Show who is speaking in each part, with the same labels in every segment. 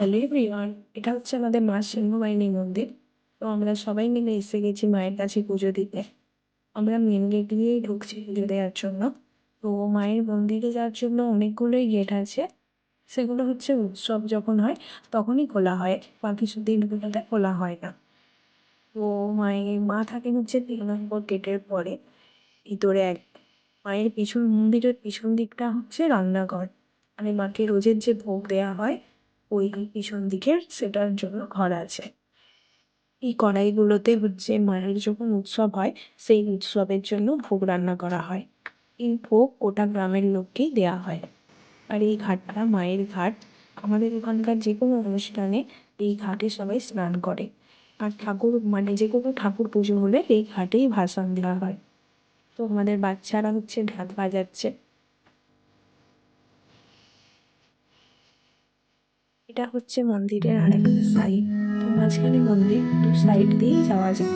Speaker 1: Hello everyone এটা হচ্ছে আমাদের মা সিংহবাহিনী মন্দির। তো আমরা সবাই মিলে এসে গেছি মায়ের কাছে পুজো দিতে। আমরা মেন গেট দিয়েই ঢুকছি পুজো দেওয়ার জন্য। তো মায়ের মন্দিরে যাওয়ার জন্য অনেকগুলোই গেট আছে। সেগুলো হচ্ছে উৎসব যখন হয়, তখনই খোলা হয়। বাকি দিনগুলোতে খোলা হয় না। তো মায়ের, মা থাকেন হচ্ছে তিন নম্বর গেটের পরে, ভিতরে এক। মায়ের পিছন, মন্দিরের পিছন দিকটা হচ্ছে রান্নাঘর। মানে মাকে রোজের যে ভোগ দেওয়া হয় ওই পিছন দিকের সেটার জন্য ঘর আছে। এই কড়াইগুলোতে হচ্ছে মায়ের যখন উৎসব হয়, সেই উৎসবের জন্য ভোগ রান্না করা হয়। এই ভোগ গোটা গ্রামের লোককেই দেওয়া হয়। আর এই ঘাটটা মায়ের ঘাট। আমাদের এখানকার যে কোনো অনুষ্ঠানে এই ঘাটে সবাই স্নান করে। আর ঠাকুর মানে যে কোনো ঠাকুর পুজো হলে এই ঘাটেই ভাসান দেওয়া হয়। তো আমাদের বাচ্চারা হচ্ছে ঢাক বাজাচ্ছে। এটা হচ্ছে মন্দিরের আরেকটা সাইড মাঝখানে মন্দির দু সাইড দিয়েই যাওয়া যায়।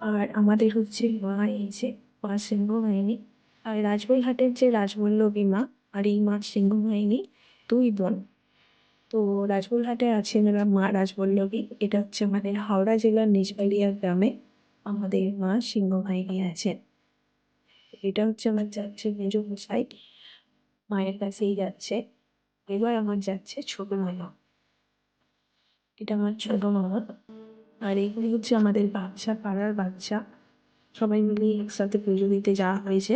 Speaker 1: আর আমাদের হচ্ছে মা এই যে, মা সিংহবাহিনী আর রাজবলহাটের যে রাজবল্লভী মা, আর এই মা সিংহবাহিনী দুই বোন। তো রাজবলহাটে আছেন মা রাজবল্লভী, এটা হচ্ছে আমাদের হাওড়া জেলার নিজবাড়িয়া গ্রামে আমাদের মা সিংহবাহিনী আছেন। এটা হচ্ছে আমার যাচ্ছে মেজো মশাই, মায়ের কাছেই যাচ্ছে। এবার আমার যাচ্ছে ছোট মামা। এটা আমার ছোট মামা। আর এগুলি হচ্ছে আমাদের বাচ্চা, পাড়ার বাচ্চা। সবাই মিলে একসাথে পুজো দিতে যাওয়া হয়েছে।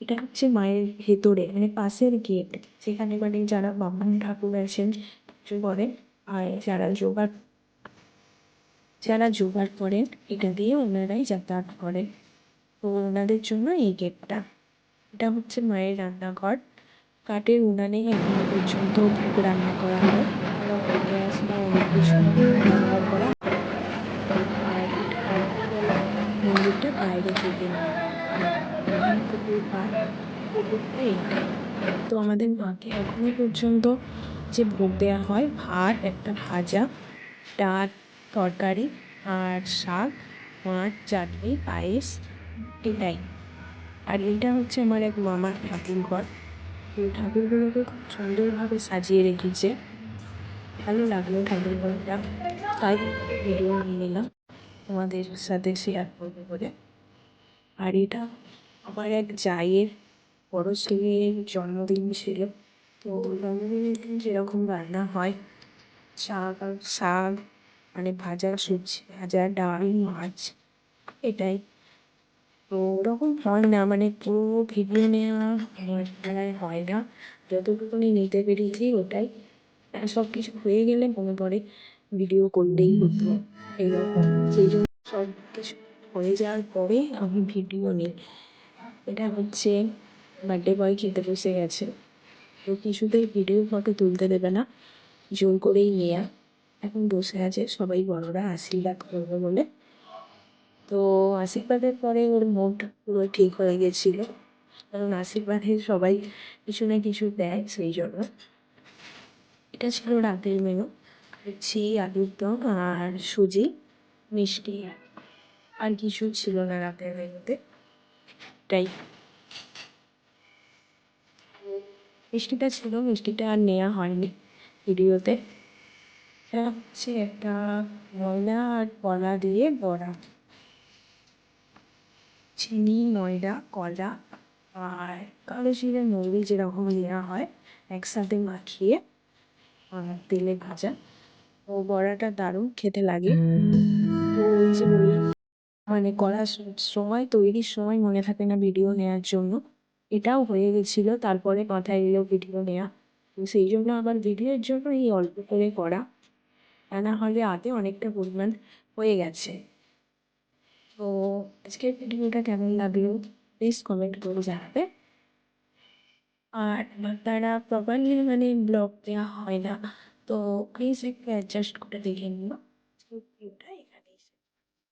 Speaker 1: এটা হচ্ছে মায়ের ভেতরে মানে পাশের গেট, যেখানে মানে যারা বামুন ঠাকুর আছেন, পুজো করেন, আর যারা জোগাড় যারা জোগাড় করেন, এটা দিয়ে ওনারাই যাতায়াত করেন। তো ওনাদের জন্য এই গেটটা। এটা হচ্ছে মায়ের রান্নাঘর। কাঠের উনানে এখনও পর্যন্ত ভোগ রান্না করা হয়। গ্যাস বা অনেক কিছু ব্যবহার করা মন্দিরটা বাইরে থেকে তো আমাদের মাকে এখনও পর্যন্ত যে ভোগ দেওয়া হয়, ভাত, একটা ভাজা, ডাল, তরকারি আর শাক, মাছ, চাটনি, পায়েস, এটাই। আর এটা হচ্ছে আমার এক মামার ঠাকুর ঘর ঠাকুরগুলোকে খুব সুন্দরভাবে সাজিয়ে রেখেছে। ভালো লাগল ঠাকুর ঘরটা তাই ভিডিও নিয়ে নিলাম তোমাদের সাথে শেয়ার করব বলে। আর এটা আমার এক জায়ের বড় ছেলের জন্মদিন ছিল। তো জন্মদিনের দিন যেরকম রান্না হয়, শাক শাক মানে ভাজা সবজি, ভাজা ডাল, মাছ, এটাই। তো ওরকম হয় না মানে পুরো ভিডিও নেওয়া আমার দ্বারায় হয় না। যতটুকুনি নিতে পেরেছি ওটাই। সব কিছু হয়ে গেলে মনে পড়ে ভিডিও করলেই হতো। এরকম, সেই জন্য সব কিছু হয়ে যাওয়ার পরে আমি ভিডিও নিই। এটা হচ্ছে বার্থডে বয় খেতে বসে গেছে। তো কিছুতেই ভিডিও ফটো তুলতে দেবে না, জোর করেই নেয়া। এখন বসে আছে, সবাই বড়রা আশীর্বাদ করবে বলে। তো আশীর্বাদের পরে ওর মুড পুরো ঠিক হয়ে গেছিল। কারণ আশীর্বাদে সবাই কিছু না কিছু দেয় সেই জন্য। এটা ছিল রাতের মেনু লুচি আলুর দম আর সুজি, মিষ্টি আর কিছু ছিল না রাতের মেনুতে এটাই মিষ্টিটা ছিল, মিষ্টিটা আর নেওয়া হয়নি ভিডিওতে। এটা হচ্ছে একটা ময়দা আর কলা দিয়ে বড়া। চিনি, ময়দা, কলা আর কালো জিরে মৌরি যেরকম নেওয়া হয়, একসাথে মাখিয়ে তেলে ভাজা। ও বড়াটা দারুণ খেতে লাগে। মানে করার সময় তৈরির সময় মনে থাকে না ভিডিও নেওয়ার জন্য। এটাও হয়ে গেছিল, তারপরে কথা এলো ভিডিও নেওয়া সেই জন্য আবার ভিডিওর জন্য এই অল্প করে করা। তা না হলে আগে অনেকটা পরিমাণ হয়ে গেছে। তো আজকের ভিডিওটা কেমন লাগল? প্লিজ কমেন্ট করে জানাবে। আর আমার দ্বারা প্রপারলি মানে ব্লগ দেওয়া হয় না, তো প্লিজ একটু অ্যাডজাস্ট করে দেখে নিও। ভিডিওটা